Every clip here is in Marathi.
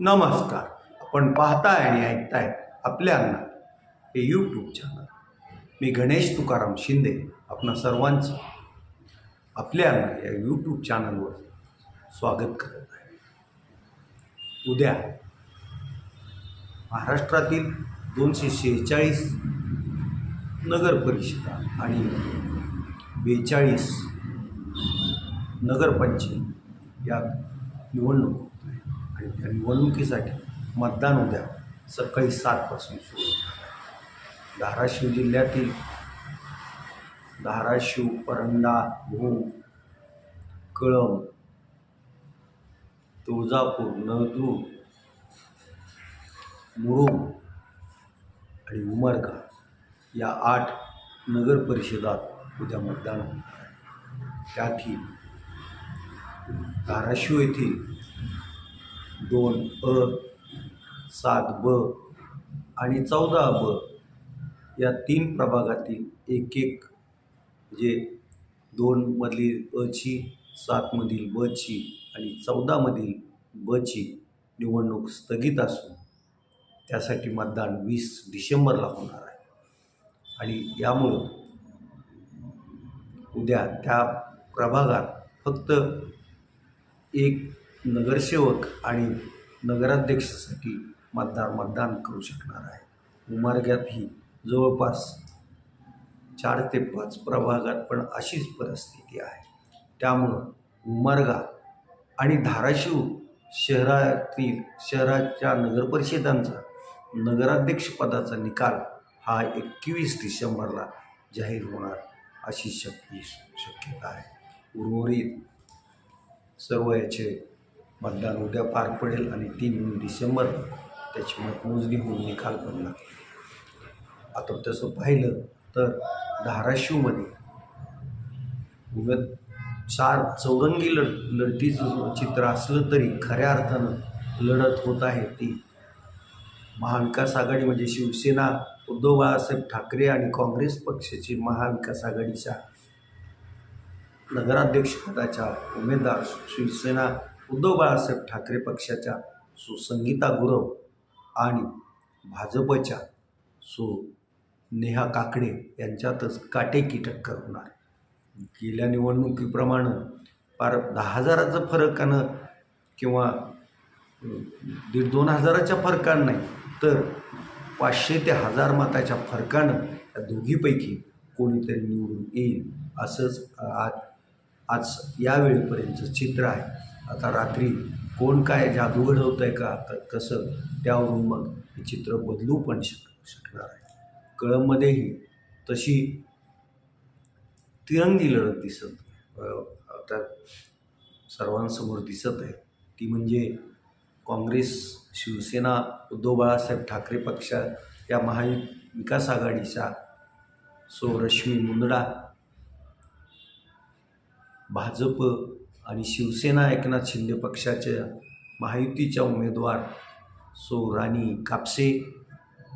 नमस्कार. आपण पाहताय आणि ऐकताय आपल्या अण्णा हे यूट्यूब चॅनल मी गणेश तुकाराम शिंदे आपणा सर्वांचं आपल्या अण्णा या यूट्यूब चॅनलवर स्वागत करत आहे. उद्या महाराष्ट्रातील दोनशे शेहेचाळीस नगरपरिषदा आणि बेचाळीस नगरपंचायत या निवडणूक आहे त्या निवडणुकीसाठी मतदान उद्या सकाळी सातपासून सुरू धाराशिव जिल्ह्यातील धाराशिव परंडा भूम कळंब तुळजापूर नळदूर मुरुम आणि उमरगा या आठ नगर परिषदात उद्या मतदान होणार आहे. त्यातील धाराशिव येथील दोन अ सात ब आणि चौदा ब या तीन प्रभागातील एक एक म्हणजे दोनमधील अची सातमधील बची आणि चौदामधील बची निवडणूक स्थगित असून त्यासाठी मतदान वीस डिसेंबरला होणार आहे. आणि यामुळं उद्या त्या प्रभागात फक्त एक नगरसेवक आणि नगराध्यक्षासाठी मतदार मतदान करू शकणार आहे. उमरग्यातही जवळपास चार ते पाच प्रभागात पण अशीच परिस्थिती आहे. त्यामुळं उमरगा आणि धाराशिव शहरातील शहराच्या नगरपरिषदांचा नगराध्यक्षपदाचा निकाल हा एकवीस डिसेंबरला जाहीर होणार अशी शक्ती शक्यता आहे. उर्वरित सर्व याचे मतदान उद्या पार पडेल आणि तीन डिसेंबर त्याची मतमोजणी होऊन निकाल पण आता तसं पाहिलं तर धाराशिवमध्ये उगत चार चौरंगी लढ लढतीचं चित्र असलं तरी खऱ्या अर्थानं लढत होत आहे ती. महाविकास आघाडी म्हणजे शिवसेना उद्धव बाळासाहेब ठाकरे आणि काँग्रेस पक्षाची महाविकास आघाडीच्या नगराध्यक्षपदाच्या उमेदवार शिवसेना उद्धव बाळासाहेब ठाकरे पक्षाच्या सुसंगीता गुरव आणि भाजपच्या सु नेहा काकडे यांच्यातच काटेकी टक्कर होणार. गेल्या निवडणुकीप्रमाणे फार दहा हजाराचं फरकानं किंवा दीड दोन हजाराच्या फरकानं नाही तर पाचशे ते हजार मताच्या फरकानं या दोघीपैकी कोणीतरी निवडून येईल असंच आज आज यावेळीपर्यंतचं चित्र आहे. आता रात्री कोण काय जादू घडवतं आहे का आता कसं त्यावरून मग हे चित्र बदलू पण शक शकणार आहे. कळंबमध्येही तशी तिरंगी लढत दिसत आता सर्वांसमोर दिसत आहे. ती म्हणजे काँग्रेस शिवसेना उद्धव बाळासाहेब ठाकरे पक्षा या महाविकास आघाडीच्या सो रश्मी मुंदडा भाजप आणि शिवसेना एकनाथ शिंदे पक्षाच्या महायुतीच्या उमेदवार सो राणी कापसे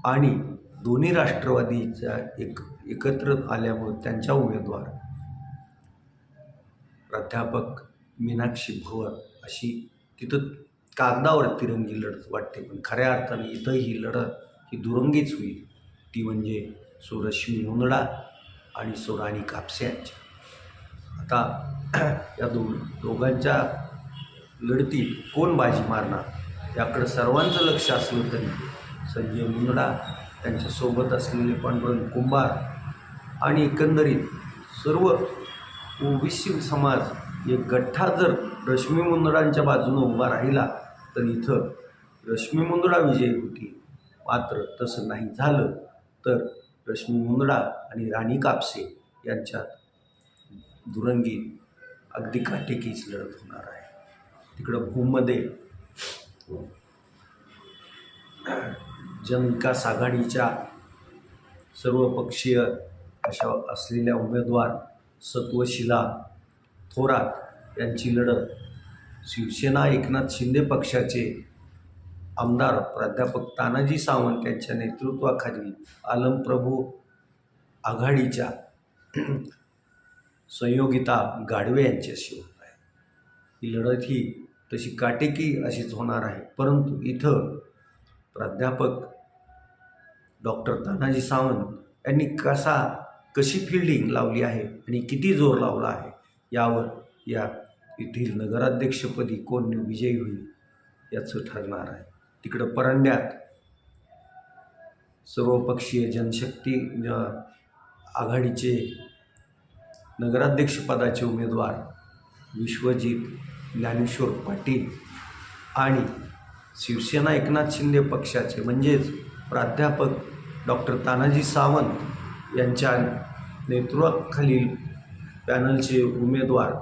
आणि दोन्ही राष्ट्रवादीच्या एक एकत्र आल्यामुळे त्यांच्या उमेदवार प्राध्यापक मीनाक्षी भवर अशी तिथं कागदावर तिरंगी लढत वाटते. पण खऱ्या अर्थाने इथं ही लढत ही दुरंगीच होईल. ती म्हणजे सो रश्मी मुंदडा आणि सो राणी कापसे यांची. आता या दो दोघांच्या लढतीत कोण बाजी मारणार? याकडं सर्वांचं लक्ष असलं तरी संजय मुंदडा त्यांच्यासोबत असलेले पांडुरंग कुंभार आणि एकंदरीत सर्व ओबीसी समाज एक गठ्ठा जर रश्मी मुंदडांच्या बाजूनं उभा राहिला तर इथं रश्मी मुंदडा विजयी होती. मात्र तसं नाही झालं तर रश्मी मुंदडा आणि राणी कापसे यांच्यात दुरंगी अगदी काटेकीच लढत होणार आहे. तिकडं भूममध्ये जनविकास आघाडीच्या सर्वपक्षीय अशा असलेल्या उमेदवार सत्वशिला थोरात यांची लढत शिवसेना एकनाथ शिंदे पक्षाचे आमदार प्राध्यापक तानाजी सावंत यांच्या नेतृत्वाखाली आलमप्रभू आघाडीच्या संयोगिता गाढवे यांच्याशी होत आहे. ही लढत ही तशी काटेकी अशीच होणार आहे. परंतु इथं प्राध्यापक डॉक्टर तानाजी सावंत यांनी कसा कशी फिल्डिंग लावली आहे आणि किती जोर लावला आहे यावर या येथील नगराध्यक्षपदी कोण विजयी होईल याचं ठरणार आहे. तिकडं परंड्यात सर्वपक्षीय जनशक्ती आघाडीचे नगराध्यक्षपदाचे उमेदवार विश्वजित ज्ञानेश्वर पाटील आणि शिवसेना एकनाथ शिंदे पक्षाचे म्हणजेच प्राध्यापक डॉक्टर तानाजी सावंत यांच्या नेतृत्वाखालील पॅनलचे उमेदवार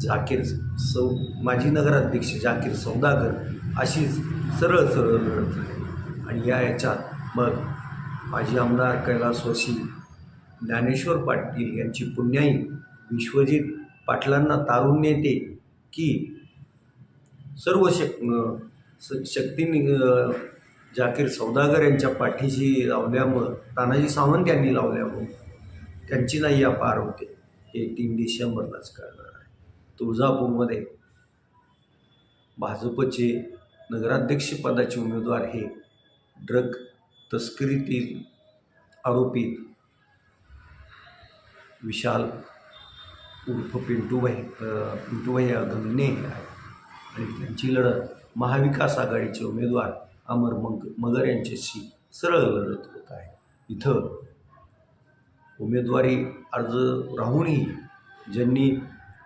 जाकीर सौ माजी नगराध्यक्ष जाकीर सौदागर अशीच सरळ सरळ लढत आहे आणि या याच्यात मग माजी आमदार कैलासवासी ज्ञानेश्वर पाटील यांची पुण्याई विश्वजित पाटलांना तारून नेते की सर्व शक अं, स- जाकीर सौदागर यांच्या पाठीशी लावल्यामुळं तानाजी सावंत यांनी लावल्यामुळं त्यांची नाही या पार होते. हे तीन डिसेंबरलाच कळणार आहे. तुळजापूरमध्ये भाजपचे नगराध्यक्षपदाचे उमेदवार हे ड्रग तस्करीतील आरोपी विशाल उर्फ पिंटूभाई अ, पिंटूभाई गंगणे हे आहे. आणि त्यांची लढत महाविकास आघाडीचे उमेदवार अमर मग मगर यांच्याशी सरळ लढत होत आहे. इथं उमेदवारी अर्ज राहूनही ज्यांनी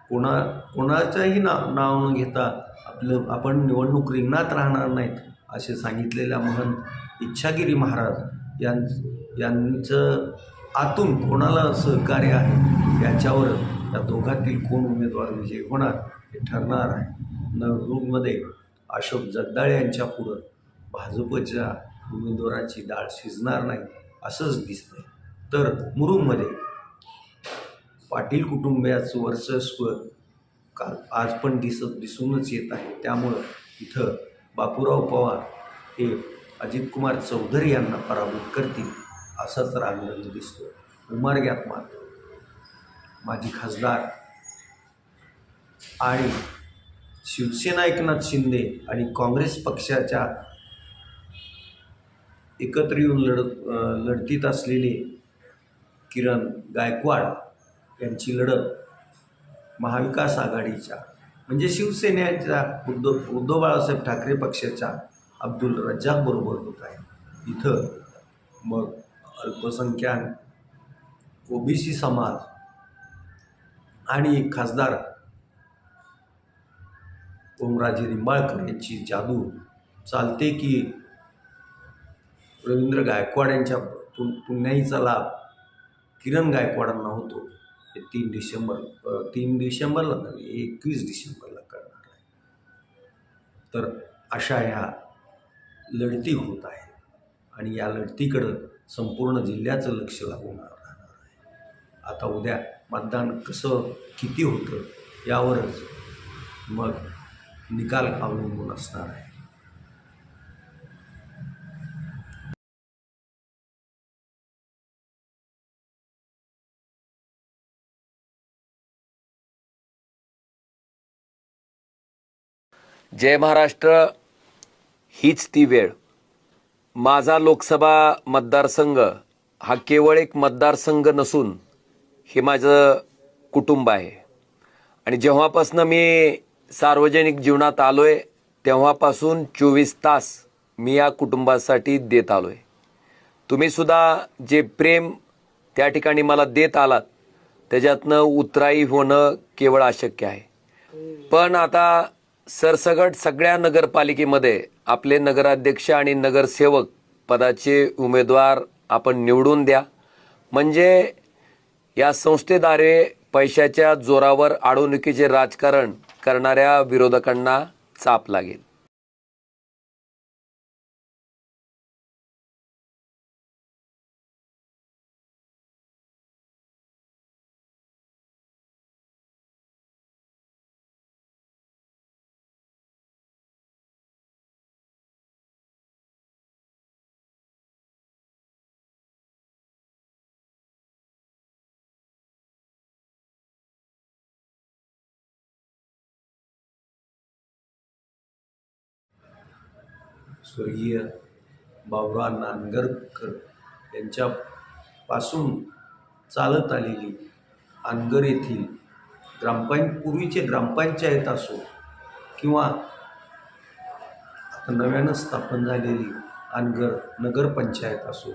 कोणा कोणाचंही नाव नाव न घेता आपलं आपण निवडणूक रिंगणात राहणार नाहीत असे सांगितलेल्या महंत इच्छागिरी महाराज यां यांचं आतून कोणाला सहकार्य आहे याच्यावर या दोघातील कोण उमेदवार विजयी होणार हे ठरणार आहे. नवरूमध्ये अशोक जगदाळे यांच्या पुढं भाजपच्या उमेदवाराची डाळ शिजणार नाही असंच दिसतंय. तर मुरुममध्ये पाटील कुटुंबियाचं वर्चस्व काल आज पण दिसत दिसूनच येत आहे. त्यामुळं इथं बापूराव पवार हे अजितकुमार चौधरी यांना पराभूत करतील. असंच रागलेलं दिसतो. उमरग्यात मात्र. माजी खासदार आणि शिवसेना एकनाथ शिंदे आणि काँग्रेस पक्षाच्या एकत्र येऊन लढत लढतीत असलेले किरण गायकवाड यांची लढत महाविकास आघाडीच्या म्हणजे शिवसेनेच्या उद्धव उद्धव बाळासाहेब ठाकरे पक्षाच्या अब्दुल रज्जाक बरोबर होत आहे. इथं मग अल्पसंख्याक ओबीसी समाज आणि खासदार ओमराजे निंबाळकर यांची जादू चालते की रवींद्र गायकवाड यांच्या पु पुण्याईचा लाभ किरण गायकवाडांना होतो. हे तीन डिसेंबर तीन डिसेंबरला नव्हे एकवीस डिसेंबरला करणार आहे. तर अशा ह्या लढती होत आहेत. आणि या लढतीकडं संपूर्ण जिल्ह्याचं लक्ष लागून राहणार आहे. आता उद्या मतदान कसं किती होतं यावरच मग निकाल अवलंबून असणार आहे. जय महाराष्ट्र हीच ती वेळ. माझा लोकसभा मतदारसंघ हा केवळ एक मतदारसंघ नसून हे माझं कुटुंब आहे. आणि जेव्हापासून मी सार्वजनिक जीवनात आलो आहे तेव्हापासून चोवीस तास मी या कुटुंबासाठी देत आलो आहे तुम्हीसुद्धा जे प्रेम त्या ठिकाणी मला देत आलात त्याच्यातनं उतराई होणं केवळ अशक्य आहे. पण आता सरसगट सगळ्या नगरपालिकेमध्ये आपले नगराध्यक्ष आणि नगरसेवक पदाचे उमेदवार आपण निवडून द्या. म्हणजे या संस्थेद्वारे पैशाच्या जोरावर आडवणुकीचे राजकारण करणाऱ्या विरोधकांना चाप लागेल. स्वर्गीय बाबुराव नांदगरकर यांच्यापासून चालत आलेली आनगर येथील ग्रामपं पूर्वीचे ग्रामपंचायत असो किंवा आता नव्यानं स्थापन झालेली अनगर नगरपंचायत असो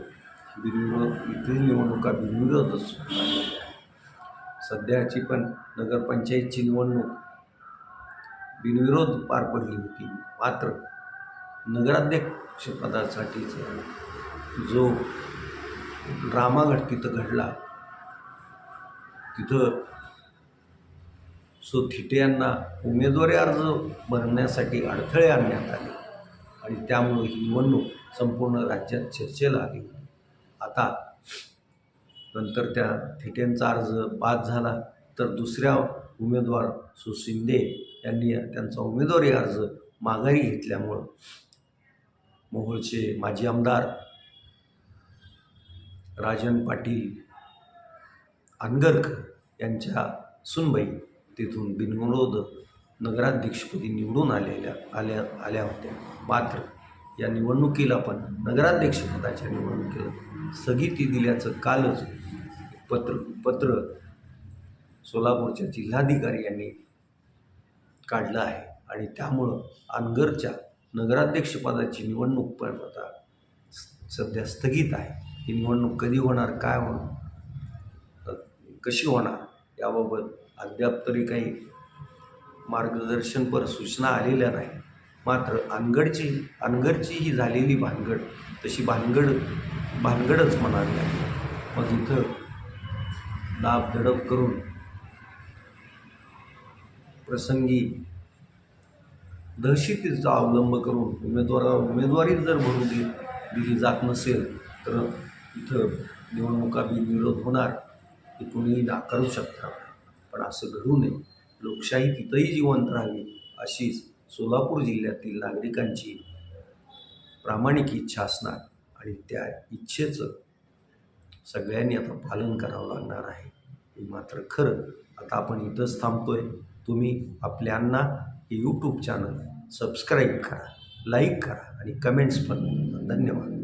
बिनविरोध इथली निवडणुका बिनविरोध असो सध्याची पण नगरपंचायतची निवडणूक बिनविरोध पार पडली होती. मात्र नगराध्यक्षपदासाठीचा जो ड्रामा घड तिथं घडला तिथं सो थिटे यांना उमेदवारी अर्ज भरण्यासाठी अडथळे आणण्यात आले आणि त्यामुळे ही निवडणूक संपूर्ण राज्यात चर्चेला आली. आता नंतर त्या थिटेंचा अर्ज बाद झाला तर दुसऱ्या उमेदवार सुशिंदे यांनी त्यांचा उमेदवारी अर्ज माघारी घेतल्यामुळं मोहोळचे माजी आमदार राजन पाटील अनगरकर यांच्या सुनबाई तिथून बिनविरोध नगराध्यक्षपदी निवडून आलेल्या आल्या आल्या होत्या. मात्र या निवडणुकीला पण नगराध्यक्षपदाच्या निवडणुकीला स्थगिती दिल्याचं कालच पत्र पत्र सोलापूरच्या जिल्हाधिकारी यांनी काढलं आहे. आणि त्यामुळं अनगरच्या नगराध्यक्षपदाची निवडणूक पण आता सध्या स्थगित आहे. ही निवडणूक कधी होणार काय होणार कशी होणार याबाबत अद्याप तरी काही मार्गदर्शनपर सूचना आलेल्या नाही. मात्र अनगडची अनगडची ही झालेली भानगड तशी भानगड भानगडच म्हणावी लागली. मग इथं दाब दडप करून प्रसंगी दहशतीचा अवलंब करून उमेदवारा उमेदवारी जर भरून दि दिली जात नसेल तर इथं निवडणुका बिनविरोध होणार हे कुणीही नाकारू शकणार पण असं घडू नये. लोकशाही तिथंही जिवंत राहावी अशीच सोलापूर जिल्ह्यातील नागरिकांची प्रामाणिक इच्छा असणार आणि त्या इच्छेचं सगळ्यांनी आता पालन करावं लागणार आहे. हे मात्र खरं. आता आपण इथंच थांबतोय. तुम्ही आपल्यांना हे यूट्यूब चॅनल सबस्क्राईब करा लाईक करा आणि कमेंट्स पण धन्यवाद.